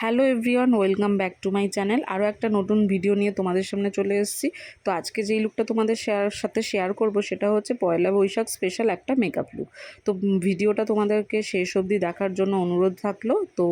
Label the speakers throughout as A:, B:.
A: Hello everyone, welcome back to my channel. আরও একটা নতুন ভিডিও নিয়ে তোমাদের সামনে চলে এসেছি। তো আজকে যেই লুকটা তোমাদের শেয়ার সাথে শেয়ার করব সেটা হচ্ছে পয়লা বৈশাখ স্পেশাল একটা মেকআপ লুক তো ভিডিওটা তোমাদেরকে শেষ অবধি দেখার জন্য অনুরোধ থাকল। তো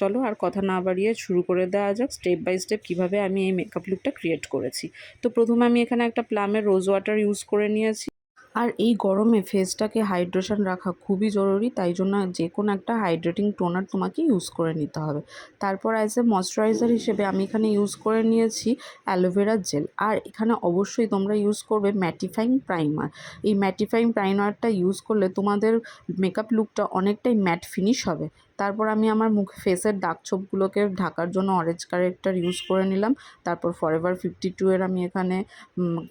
A: চলো আর কথা না বাড়িয়ে শুরু করে দেওয়া যাক স্টেপ বাই স্টেপ কীভাবে আমি এই মেকআপ লুকটা ক্রিয়েট করেছি। তো প্রথমে আমি এখানে একটা প্লামের রোজ ওয়াটার ইউজ করে নিয়েছি। আর এই গরমে ফেসটাকে হাইড্রেশন রাখা খুবই জরুরি, তাই জন্য যে কোনো একটা হাইড্রেটিং টোনার তোমাকে ইউজ করে নিতে হবে। তারপর অ্যাজ এ ময়শ্চারাইজার হিসেবে আমি এখানে ইউজ করে নিয়েছি অ্যালোভেরা জেল আর এখানে অবশ্যই তোমরা ইউজ করবে ম্যাটিফাইং প্রাইমার এই ম্যাটিফাইং প্রাইমারটা ইউজ করলে তোমাদের মেকআপ লুকটা অনেকটাই ম্যাট ফিনিশ হবে। তারপর আমি আমার মুখ ফেসের দাগ ছোপগুলোকে ঢাকার জন্য অরেঞ্জ কারেক্টার ইউজ করে নিলাম। তারপর ফরএভার ফিফটি টু এর আমি এখানে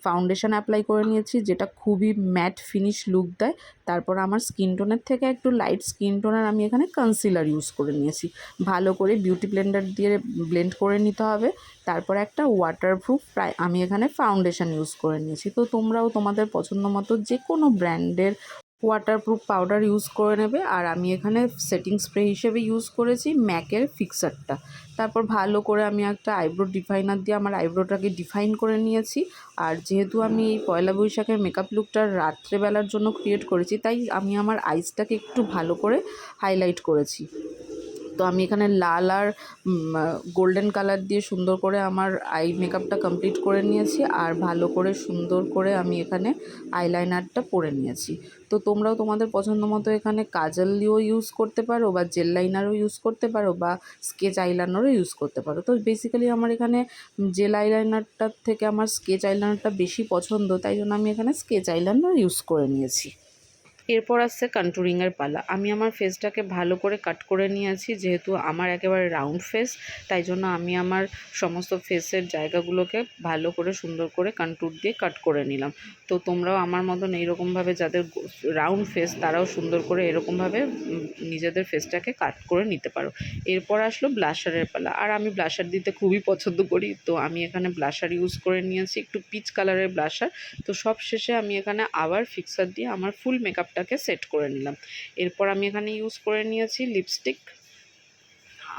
A: ফাউন্ডেশন অ্যাপ্লাই করে নিয়েছি, যেটা খুবই ম্যাট ফিনিশ লুক দেয়। তারপর আমার স্কিন টোনের থেকে একটু লাইট স্কিন টোনের আমি এখানে কনসিলার ইউজ করে নিয়েছি। ভালো করে বিউটি ব্লেন্ডার দিয়ে ব্লেন্ড করে নিতে হবে। তারপর একটা ওয়াটারপ্রুফ প্রায় আমি এখানে ফাউন্ডেশন ইউজ করে নিয়েছি। তো তোমরাও তোমাদের পছন্দ মতো যে কোনো ব্র্যান্ডের ওয়াটারপ্রুফ পাউডার ইউজ করে নেবে। আর আমি এখানে সেটিং স্প্রে হিসেবে ইউজ করেছি ম্যাকের ফিক্সারটা তারপর ভালো করে আমি একটা আইব্রো ডিফাইনার দিয়ে আমার আইব্রোটাকে ডিফাইন করে নিয়েছি। আর যেহেতু আমি এই পয়লা বৈশাখের মেকআপ লুকটা রাত্রেবেলার জন্য ক্রিয়েট করেছি, তাই আমি আমার আইসটাকে একটু ভালো করে হাইলাইট করেছি। তো আমি এখানে লাল আর গোল্ডেন কালার দিয়ে সুন্দর করে আমার আই মেকআপটা কমপ্লিট করে নিয়েছি আর ভালো করে সুন্দর করে আমি এখানে আইলাইনারটা পরে নিয়েছি। তো তোমরাও তোমাদের পছন্দ মতো এখানে কাজল দিয়েও ইউজ করতে পারো বা জেল লাইনারও ইউজ করতে পারো বা স্কেচ আইলাইনারও ইউজ করতে পারো। তো বেসিক্যালি আমার এখানে জেল আইলাইনারটার থেকে আমার স্কেচ আইলাইনারটা বেশি পছন্দ, তাই জন্য আমি এখানে স্কেচ আইলাইনার ইউজ করে নিয়েছি। এরপর আসছে কন্টুরিংয়ের পালা। আমি আমার ফেসটাকে ভালো করে কাট করে নিয়েছি, যেহেতু আমার একেবারে রাউন্ড ফেস তাই জন্য আমি আমার সমস্ত ফেসের জায়গাগুলোকে ভালো করে সুন্দর করে কন্টুর দিয়ে কাট করে নিলাম। তো তোমরাও আমার মতন এইরকমভাবে যাদের রাউন্ড ফেস তারাও সুন্দর করে এরকমভাবে নিজেদের ফেসটাকে কাট করে নিতে পারো। এরপর আসলো ব্লাশারের পালা। আর আমি ব্লাশার দিতে খুবই পছন্দ করি, তো আমি এখানে ব্লাশার ইউজ করে নিয়েছি, একটু পিচ কালারের ব্লাশার তো সব শেষে আমি এখানে আবার ফিক্সার দিয়ে আমার ফুল মেকআপটাকে সেট করে নিলাম। এরপর আমি এখানে ইউজ করে নিয়েছি লিপস্টিক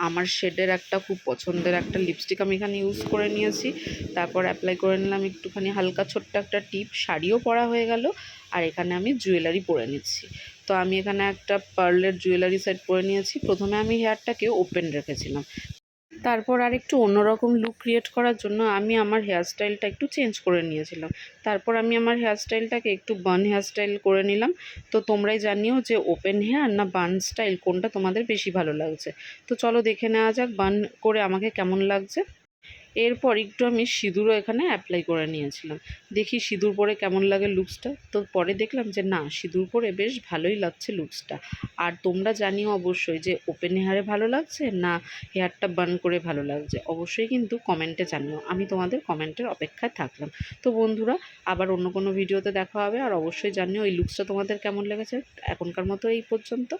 A: আমার শেডের একটা, খুব পছন্দের একটা লিপস্টিক আমি এখানে ইউজ করে নিয়েছি। তারপর অ্যাপ্লাই করে নিলাম একটুখানি হালকা ছোট্ট একটা টিপ শাড়িও পরা হয়ে গেল। আর এখানে আমি জুয়েলারি পরে নিচ্ছি। তো আমি এখানে একটা পার্লের জুয়েলারি সেট পরে নিয়েছি। প্রথমে আমি হেয়ারটাকে ওপেন রেখেছিলাম। তারপর আর একটু অন্যরকম লুক ক্রিয়েট করার জন্য আমি আমার হেয়ারস্টাইলটা একটু চেঞ্জ করে নিয়েছিলাম। তারপর আমি আমার হেয়ারস্টাইলটাকে একটু বান হেয়ারস্টাইল করে নিলাম। তো তোমরাই জানিও যে ওপেন হেয়ার না বান স্টাইল কোনটা তোমাদের বেশি ভালো লাগছে। তো চলো দেখে নেওয়া যাক বান করে আমাকে কেমন লাগছে। এরপর একটু আমি সিঁদুরও এখানে অ্যাপ্লাই করে নিয়েছিলাম। দেখি সিঁদুর পরে কেমন লাগে লুকসটা তো পরে দেখলাম যে না, সিঁদুর পরে বেশ ভালোই লাগছে লুকসটা আর তোমরা জানিও অবশ্যই যে ওপেন হেয়ারে ভালো লাগছে না হেয়ারটা বার্ন করে ভালো লাগছে? অবশ্যই কিন্তু কমেন্টে জানিও। আমি তোমাদের কমেন্টের অপেক্ষায় থাকলাম। তো বন্ধুরা, আবার অন্য কোনো ভিডিওতে দেখা হবে। আর অবশ্যই জানিও এই লুকসটা তোমাদের কেমন লেগেছে? এখনকার মতো এই পর্যন্ত।